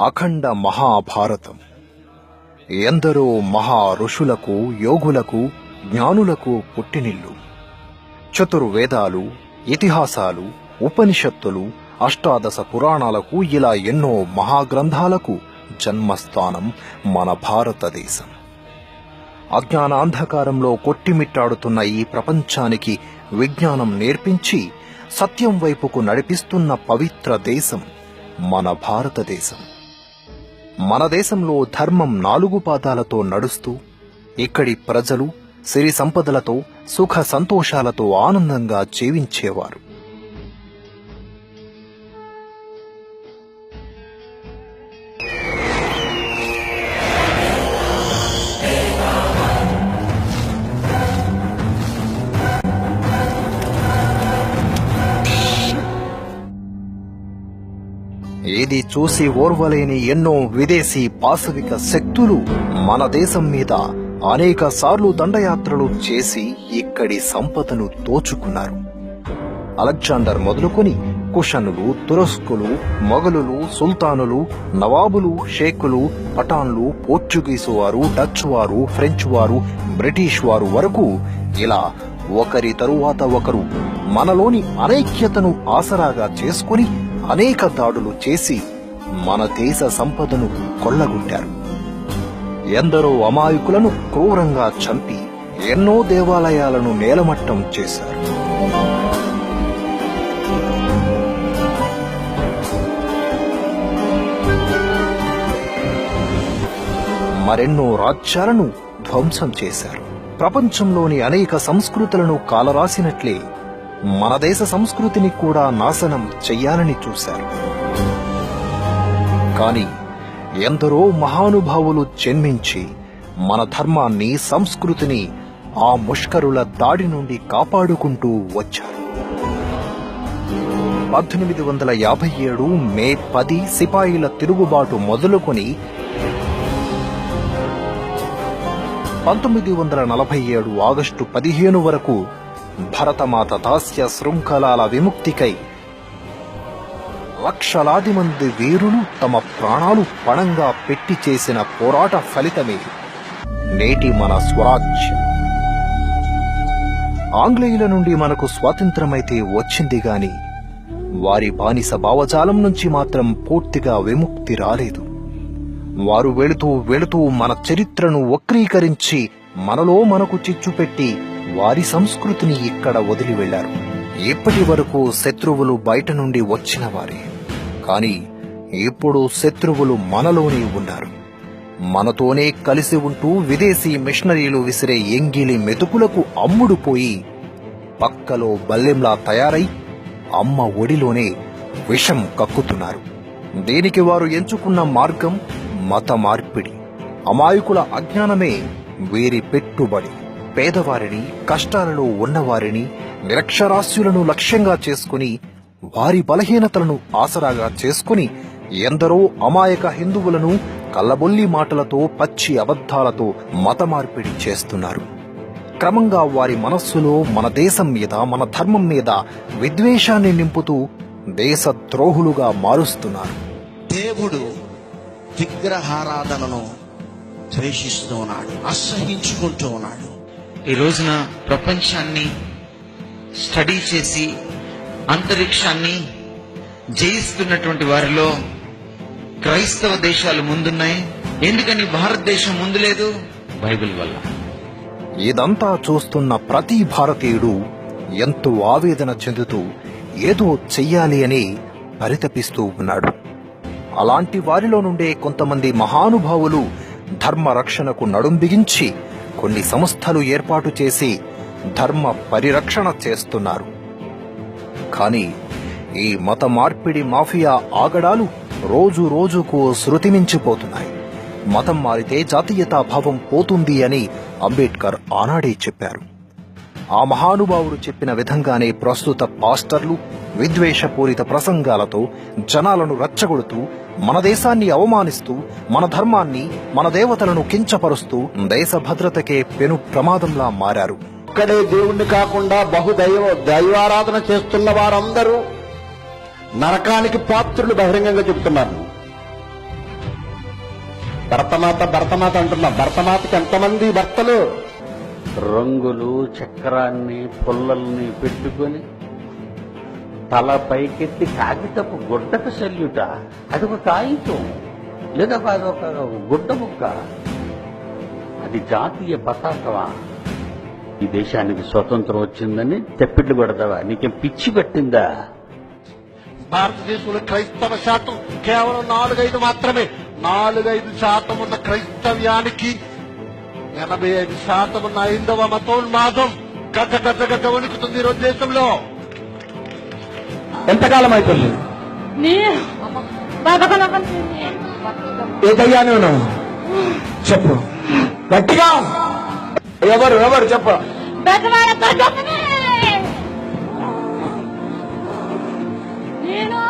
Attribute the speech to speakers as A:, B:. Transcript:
A: అఖండ మహాభారతం. ఎందరో మహా ఋషులకు యోగులకు జ్ఞానులకు పుట్టినిల్లు. చతుర్వేదాలు ఇతిహాసాలు ఉపనిషత్తులు అష్టాదశ పురాణాలకు ఇలా ఎన్నో మహాగ్రంథాలకు జన్మస్థానం మన భారతదేశం. అజ్ఞానాంధకారంలో కొట్టిమిట్టాడుతున్న ఈ ప్రపంచానికి విజ్ఞానం నేర్పించి సత్యం వైపుకు నడిపిస్తున్న పవిత్ర దేశం మన భారతదేశం. మన దేశంలో ధర్మం నాలుగు పాదాలతో నడుస్తూ ఇక్కడి ప్రజలు సిరి సంపదలతో సుఖ సంతోషాలతో ఆనందంగా జీవించేవారు. ఏది చూసి ఓర్వలేని ఎన్నో విదేశీ పాశవిక శక్తులు మన దేశం మీద అనేక సార్లు దండయాత్రలు చేసి ఇక్కడి సంపదను దోచుకున్నారు. అలెగ్జాండర్ మొదలుకొని కుషనులు తురస్కులు మొఘలులు సుల్తానులు నవాబులు షేకులు పఠాన్లు పోర్చుగీసు వారు డచ్ వారు ఫ్రెంచ్ వారు బ్రిటిష్ వారు వరకు ఇలా ఒకరి తరువాత ఒకరు మనలోని అనైక్యతను ఆసరాగా చేసుకుని అనేక దాడులు చేసి మన దేశ సంపదను కొల్లగొట్టారు. ఎందరో అమాయకులను క్రూరంగా చంపి ఎన్నో దేవాలయాలను నేలమట్టం చేశారు. మరెన్నో రాజ్యాలను ధ్వంసం చేశారు. ప్రపంచంలోని అనేక సంస్కృతులను కాలరాసినట్లే మన దేశ సంస్కృతిని కూడా నాశనం చెయ్యాలని చూశారు. కాని ఎందరో మహానుభావులు జన్మించి మన ధర్మాన్ని సంస్కృతిని ఆ ముష్కరుల దాడి నుండి కాపాడుకుంటూ వచ్చారు. పద్దెనిమిది వందల యాభై ఏడు మే పది సిపాయిల తిరుగుబాటు మొదలుకొని పంతొమ్మిది వందల నలభై ఏడు ఆగస్టు పదిహేను వరకు భరతమాత దాస్య శృంఖలాల విముక్తికై లక్షలాది మంది వీరులు తమ ప్రాణాలు పణంగా పెట్టి చేసిన పోరాట ఫలితమే నేటి మన స్వరాజ్యం. ఆంగ్లేయుల నుండి మనకు స్వాతంత్రమైతే వచ్చింది గాని వారి బానిస భావజాలం నుంచి మాత్రం పూర్తిగా విముక్తి రాలేదు. వారు వెళుతూ వెళుతూ మన చరిత్రను వక్రీకరించి మనలో మనకు చిచ్చుపెట్టి వారి సంస్కృతిని ఇక్కడ వదిలి వెళ్ళారు ఇప్పటి వరకు శత్రువులు బయట నుండి వచ్చిన వారే. కాని ఇప్పుడు శత్రువులు మనలోనే ఉన్నారు. మనతోనే కలిసి ఉంటూ విదేశీ మిషనరీలు విసిరే ఎంగిలి మెతుకులకు అమ్ముడుపోయి పక్కలో బల్లెంలా తయారై అమ్మ ఒడిలోనే విషం కక్కుతున్నారు. దీనికి వారు ఎంచుకున్న మార్గం మత మార్పిడి. అమాయకుల అజ్ఞానమే వీరి పెట్టుబడి. పేదవారిని కష్టాలలో ఉన్నవారిని నిరక్షరాస్యులను లక్ష్యంగా చేసుకుని వారి బలహీనతలను ఆసరాగా చేసుకుని ఎందరో అమాయక హిందువులను కల్లబొల్లి మాటలతో పచ్చి అబద్ధాలతో మత మార్పిడి చేస్తున్నారు. క్రమంగా వారి మనస్సులో మన దేశం మీద మన ధర్మం మీద విద్వేషాన్ని నింపుతూ దేశ ద్రోహులుగా మారుస్తున్నారు.
B: దేవుడు విగ్రహారాధనను ద్వేషిస్తూ ఉన్నాడు అసహించుకుంటూ ఉన్నాడు.
C: ఈ రోజున ప్రపంచాన్ని స్టడీ చేసి అంతరిక్షాన్ని జయిస్తున్నటువంటి వారిలో క్రైస్తవ దేశాలు ముందున్నాయి. ఎందుకని భారతదేశం ముందు లేదు? బైబిల్ వల్ల.
A: ఇదంతా చూస్తున్న ప్రతి భారతీయుడు ఎంతో ఆవేదన చెందుతూ ఏదో చెయ్యాలి అని పరితపిస్తూ ఉన్నాడు. అలాంటి వారిలో నుండే కొంతమంది మహానుభావులు ధర్మ రక్షణకు నడుం బిగించి కొన్ని సంస్థలు ఏర్పాటు చేసి ధర్మ పరిరక్షణ చేస్తున్నారు. కానీ ఈ మత మార్పిడి మాఫియా ఆగడాలు రోజు రోజుకు శృతిమించిపోతున్నాయి. మతం మారితే జాతీయతా భావం పోతుంది అని అంబేద్కర్ ఆనాడే చెప్పారు. ఆ మహానుభావుడు చెప్పిన విధంగానే ప్రస్తుత పాస్టర్లు విద్వేషపూరిత ప్రసంగాలతో జనాలను రచ్చగొడుతూ మన దేశాన్ని అవమానిస్తూ మన ధర్మాన్ని మన దేవతలను కించపరుస్తూ దేశ భద్రతకే పెను ప్రమాదంలా మారారు.
D: ఒక్కడే దేవుణ్ణి కాకుండా బహుదైవ దైవారాధన చేస్తున్న వారందరూ నరకానికి పాత్రులు బహిరంగంగా చెబుతున్నారు. భరతమాత భరతమాత అంటున్నా. భరతమాతకి ఎంతమంది భర్తలు? రంగులు చక్రాన్ని పుల్లల్ని పెట్టుకొని తల పైకెత్తి కాగితపు గుడ్డకు శల్యుట అది ఒక కాగితం. లేదా అది ఒక గుడ్డ ముక్క. అది జాతీయ పతాకమా ఈ దేశానికి స్వతంత్రం వచ్చిందని తెప్పిట్లు కొడతావా? నీకేం పిచ్చి పెట్టిందా?
E: భారతదేశంలో క్రైస్తవ శాతం కేవలం నాలుగైదు మాత్రమే. నాలుగైదు శాతం ఉన్న క్రైస్తవ్యానికి ఎనభై ఐదు శాతం ఉన్న ఐదవ మతోన్మాదం గజ గజ గజ వణుకుతుంది ఈ రోజు దేశంలో.
D: ఎంతకాలం
F: బతకనకండి
D: ఏ దయ్యాన్ని ఉన్నావు? చెప్పు. గట్టిగా. ఎవరు ఎవరు చెప్పు.
F: నేను